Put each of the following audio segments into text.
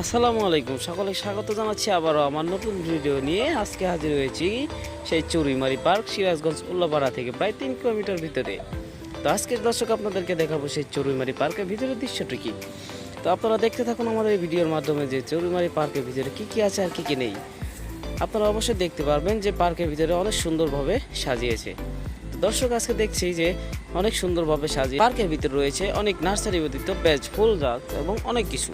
আসসালামু আলাইকুম। সকলে স্বাগত জানাচ্ছি আবারও আমার নতুন ভিডিও নিয়ে। আজকে হাজির হয়েছি সেই চুরিমারি পার্ক, সিরাজগঞ্জ, উল্লাপাড়া থেকে প্রায় তিন কিলোমিটার ভিতরে। তো আজকের দর্শক আপনাদেরকে দেখাবো সেই চুরিমারি পার্কের ভিতরের দৃশ্যটি কী। তো আপনারা দেখতে থাকুন আমাদের এই ভিডিওর মাধ্যমে যে চুরিমারি পার্কের ভিতরে কি কি আছে আর কি কী নেই। আপনারা অবশ্যই দেখতে পারবেন যে পার্কের ভিতরে অনেক সুন্দরভাবে সাজিয়েছে। দর্শক আজকে দেখছি যে অনেক সুন্দরভাবে সাজিয়ে পার্কের ভিতরে রয়েছে অনেক নার্সারি ব্যতীত বেজ, ফুল গাছ এবং অনেক কিছু।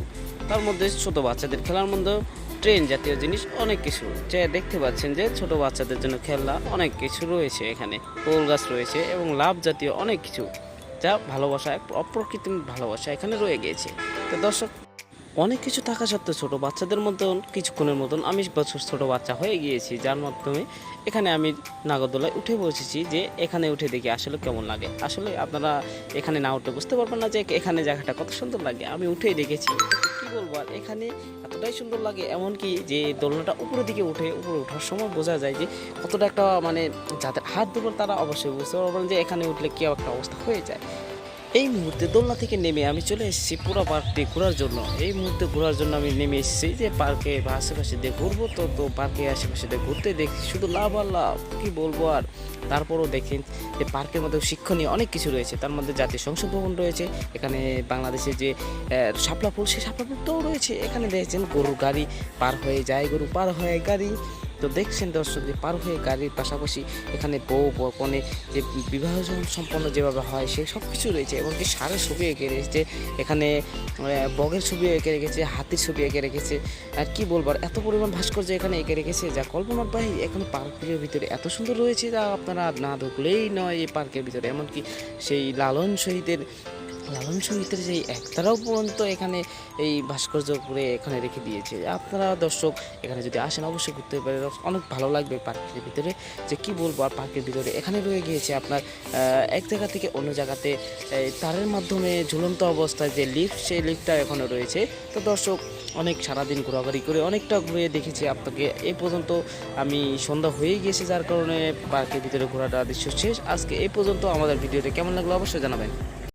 তার মধ্যে ছোট বাচ্চাদের খেলার মধ্যে ট্রেন জাতীয় জিনিস, অনেক কিছু। যে দেখতে পাচ্ছেন যে ছোট বাচ্চাদের জন্য খেলনা, অনেক কিছু রয়েছে এখানে। ফুল গাছ রয়েছে এবং লাভ জাতীয় অনেক কিছু যা ভালোবাসা এক অপ্রকৃতিম ভালোবাসা এখানে রয়ে গিয়েছে। তো দর্শক অনেক কিছু থাকা সত্ত্বেও ছোট বাচ্চাদের মতন, কিছুক্ষণের মতন আমি বছর ছোট বাচ্চা হয়ে গিয়েছি, যার মাধ্যমে এখানে আমি নাগরদোলায় উঠে বসেছি যে এখানে উঠে দেখি আসলে কেমন লাগে। আসলে আপনারা এখানে না উঠে বুঝতে পারবেন না যে এখানে জায়গাটা কত সুন্দর লাগে। আমি উঠেই দেখেছি। কি বলব আর, এখানে এতটাই সুন্দর লাগে, এমনকি যে দোলনাটা উপরের দিকে উঠে, উপরে ওঠার সময় বোঝা যায় যে কতটা একটা মানে যাদের হাত দুপুর তারা অবশ্যই বুঝতে পারবেন যে এখানে উঠলে কি একটা অবস্থা হয়ে যায়। এই মুহূর্তে দোলনা থেকে নেমে আমি চলে এসেছি পুরো পার্কটি ঘোরার জন্য। এই মুহূর্তে ঘোরার জন্য আমি নেমে এসেছি যে পার্কে বা আশেপাশে দিয়ে ঘুরবো। তো তো পার্কে আশেপাশে দিয়ে ঘুরতে দেখি শুধু লাভ আর লাভ, কী বলব আর। তারপরও দেখেন যে পার্কের মধ্যে শিক্ষণীয় অনেক কিছু রয়েছে। তার মধ্যে জাতীয় সংসদ ভবন রয়েছে, এখানে বাংলাদেশের যে শাপলা ফুল সেই শাপলা ফুলটাও রয়েছে। এখানে দেখেছেন গরুর গাড়ি পার হয়ে যায়, গরু পার হয়ে গাড়ি। তো দেখছেন দর্শক যে পার হয়ে গাড়ির পাশাপাশি এখানে বউ কনে যে বিবাহ সম্পন্ন যেভাবে হয়, সে সব কিছু রয়েছে এমনকি সারের ছবি এঁকে রেখেছে, এখানে বগের ছবি এঁকে রেখেছে, হাতির ছবি এঁকে রেখেছে। আর কি বলবার এত পরিমাণ ভাস্কর্য এখানে এঁকে রেখেছে যা কল্পনার বাহির এখানে পার্কের ভিতরে এত সুন্দর রয়েছে যা আপনারা না ঢুকলেই নয় এই পার্কের ভিতরে। এমনকি সেই লালন শহীদের লালন সঙ্গীতের যে একতারাও পর্যন্ত এখানে এই ভাস্কর্য করে এখানে রেখে দিয়েছে। আপনারা দর্শক এখানে যদি আসেন অবশ্যই ঘুরতে পারেন। অনেক ভালো লাগবে পার্কের ভিতরে। যে কি বলব, আর পার্কের ভিতরে এখানে রয়ে গিয়েছে আপনার এক জায়গা থেকে অন্য জায়গাতে তারের মাধ্যমে ঝুলন্ত অবস্থায় যে লিফট, সেই লিফটটা এখনও রয়েছে। তো দর্শক, অনেক সারাদিন ঘোরাঘুরি করে অনেকটা ঘুরে দেখেছি আপনাকে। এই পর্যন্ত আমি সন্ধ্যা হয়ে গিয়েছে, যার কারণে পার্কের ভিতরে ঘোরাটা দৃশ্য শেষ। আজকে এই পর্যন্ত আমাদের ভিডিওটা কেমন লাগল অবশ্যই জানাবেন।